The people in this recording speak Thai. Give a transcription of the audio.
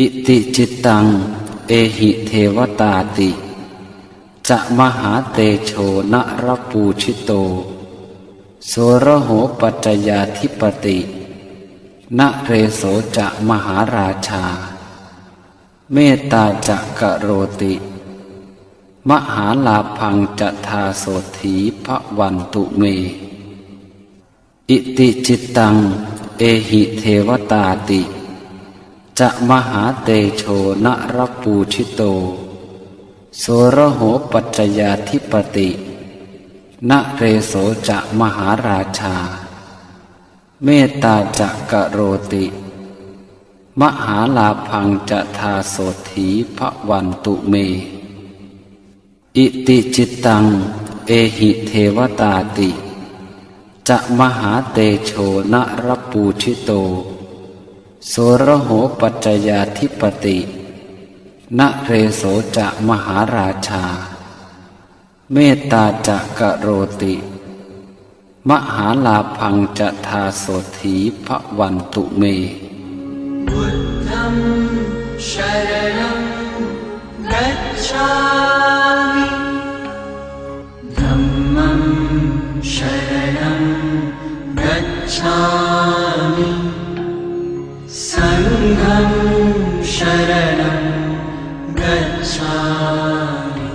อิติจิตัง เอหิเทวตาติจะมหาเตโชนรปูชิโตโสระโหปัจจยาธิปตินเรโสจะมหาราชา เมตตาจะกะโรติ มหาลาพังจะทาโสถีพระวันตุเม อิติจิตัง เอหิเทวตาติ จะมหาเตโชนรปูชิโตโสระโหปัจจยาธิปตินเรโสจะมหาราชา เมตตาจะกะโรติ มหาลาพังจะทาโสถีพระวันตุเม อิติจิตตัง เอหิเทวตาติ จะมหาเตโชนรปูชิโต สุรโหปัจจยาธิปติณเรโสจะมหาราชา เมตตาจะกะโรติ มหาลาพังจะทาโสถีพระวันตุเมบุตรมชรณังกัจฉามิธัมมชรณังกัจฉามิ shine.